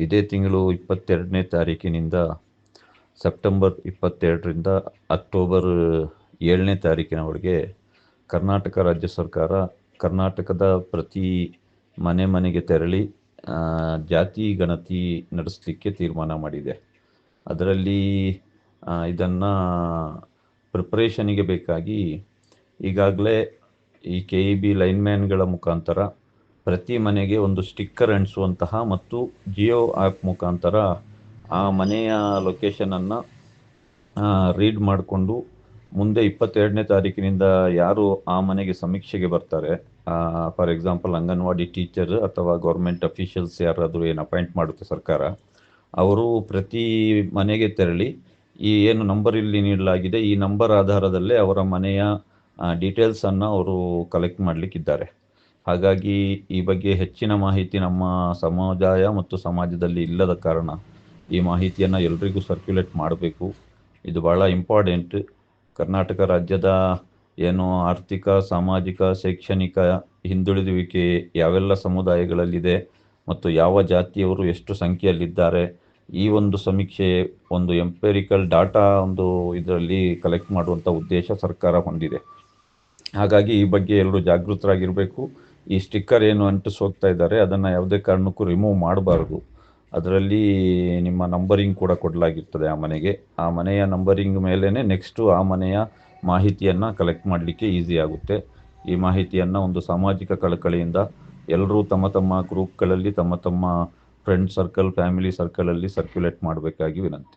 ಇದೇ ತಿಂಗಳು ಇಪ್ಪತ್ತೆರಡನೇ ತಾರೀಕಿನಿಂದ ಸೆಪ್ಟೆಂಬರ್ ಇಪ್ಪತ್ತೆರಡರಿಂದ ಅಕ್ಟೋಬರ್ ಏಳನೇ ತಾರೀಕಿನವರೆಗೆ ಕರ್ನಾಟಕ ರಾಜ್ಯ ಸರ್ಕಾರ ಕರ್ನಾಟಕದ ಪ್ರತಿ ಮನೆ ಮನೆಗೆ ತೆರಳಿ ಜಾತಿ ಗಣತಿ ನಡೆಸಲಿಕ್ಕೆ ತೀರ್ಮಾನ ಮಾಡಿದೆ. ಅದರಲ್ಲಿ ಇದನ್ನು ಪ್ರಿಪ್ರೇಷನಿಗೆ ಬೇಕಾಗಿ ಈಗಾಗಲೇ ಈ ಕೆ ಇ ಬಿ ಲೈನ್ಮ್ಯಾನ್ಗಳ ಮುಖಾಂತರ ಪ್ರತಿ ಮನೆಗೆ ಒಂದು ಸ್ಟಿಕ್ಕರ್ ಅಂಟಿಸುವಂತಹ ಮತ್ತು ಜಿಯೋ ಆ್ಯಪ್ ಮುಖಾಂತರ ಆ ಮನೆಯ ಲೊಕೇಶನನ್ನು ರೀಡ್ ಮಾಡಿಕೊಂಡು ಮುಂದೆ ಇಪ್ಪತ್ತೆರಡನೇ ತಾರೀಕಿನಿಂದ ಯಾರು ಆ ಮನೆಗೆ ಸಮೀಕ್ಷೆಗೆ ಬರ್ತಾರೆ. ಫಾರ್ ಎಕ್ಸಾಂಪಲ್ ಅಂಗನವಾಡಿ ಟೀಚರ್ ಅಥವಾ ಗೌರ್ಮೆಂಟ್ ಅಫಿಷಿಯಲ್ಸ್ ಯಾರಾದರೂ ಏನು ಅಪಾಯಿಂಟ್ ಮಾಡುತ್ತೆ ಸರ್ಕಾರ, ಅವರು ಪ್ರತಿ ಮನೆಗೆ ತೆರಳಿ ಈ ಏನು ನಂಬರ್ ಇಲ್ಲಿ ನೀಡಲಾಗಿದೆ, ಈ ನಂಬರ್ ಆಧಾರದಲ್ಲೇ ಅವರ ಮನೆಯ ಡೀಟೇಲ್ಸನ್ನು ಅವರು ಕಲೆಕ್ಟ್ ಮಾಡಲಿಕ್ಕಿದ್ದಾರೆ. ಹಾಗಾಗಿ ಈ ಬಗ್ಗೆ ಹೆಚ್ಚಿನ ಮಾಹಿತಿ ನಮ್ಮ ಸಮುದಾಯ ಮತ್ತು ಸಮಾಜದಲ್ಲಿ ಇಲ್ಲದ ಕಾರಣ ಈ ಮಾಹಿತಿಯನ್ನು ಎಲ್ರಿಗೂ ಸರ್ಕ್ಯುಲೇಟ್ ಮಾಡಬೇಕು. ಇದು ಭಾಳ ಇಂಪಾರ್ಟೆಂಟ್ ಕರ್ನಾಟಕ ರಾಜ್ಯದ ಏನು ಆರ್ಥಿಕ, ಸಾಮಾಜಿಕ, ಶೈಕ್ಷಣಿಕ ಹಿಂದುಳಿದುವಿಕೆ ಯಾವೆಲ್ಲ ಸಮುದಾಯಗಳಲ್ಲಿದೆ ಮತ್ತು ಯಾವ ಜಾತಿಯವರು ಎಷ್ಟು ಸಂಖ್ಯೆಯಲ್ಲಿದ್ದಾರೆ, ಈ ಒಂದು ಸಮೀಕ್ಷೆ ಒಂದು ಎಂಪೆರಿಕಲ್ ಡಾಟಾ ಒಂದು ಇದರಲ್ಲಿ ಕಲೆಕ್ಟ್ ಮಾಡುವಂಥ ಉದ್ದೇಶ ಸರ್ಕಾರ ಹೊಂದಿದೆ. ಹಾಗಾಗಿ ಈ ಬಗ್ಗೆ ಎಲ್ಲರೂ ಜಾಗೃತರಾಗಿರಬೇಕು. ಈ ಸ್ಟಿಕ್ಕರ್ ಏನು ಅಂಟಿಸಿ ಹೋಗ್ತಾ ಇದ್ದಾರೆ, ಅದನ್ನು ಯಾವುದೇ ಕಾರಣಕ್ಕೂ ರಿಮೂವ್ ಮಾಡಬಾರ್ದು. ಅದರಲ್ಲಿ ನಿಮ್ಮ ನಂಬರಿಂಗ್ ಕೂಡ ಕೊಡಲಾಗಿರ್ತದೆ ಆ ಮನೆಗೆ. ಆ ಮನೆಯ ನಂಬರಿಂಗ್ ಮೇಲೇ ನೆಕ್ಸ್ಟು ಆ ಮನೆಯ ಮಾಹಿತಿಯನ್ನು ಕಲೆಕ್ಟ್ ಮಾಡಲಿಕ್ಕೆ ಈಸಿ ಆಗುತ್ತೆ. ಈ ಮಾಹಿತಿಯನ್ನು ಒಂದು ಸಾಮಾಜಿಕ ಕಳಕಳಿಯಿಂದ ಎಲ್ಲರೂ ತಮ್ಮ ತಮ್ಮ ಗ್ರೂಪ್ಗಳಲ್ಲಿ ತಮ್ಮ ತಮ್ಮ ಫ್ರೆಂಡ್ ಸರ್ಕಲ್ ಫ್ಯಾಮಿಲಿ ಸರ್ಕಲಲ್ಲಿ ಸರ್ಕ್ಯುಲೇಟ್ ಮಾಡಬೇಕಾಗಿ ವಿನಂತಿ.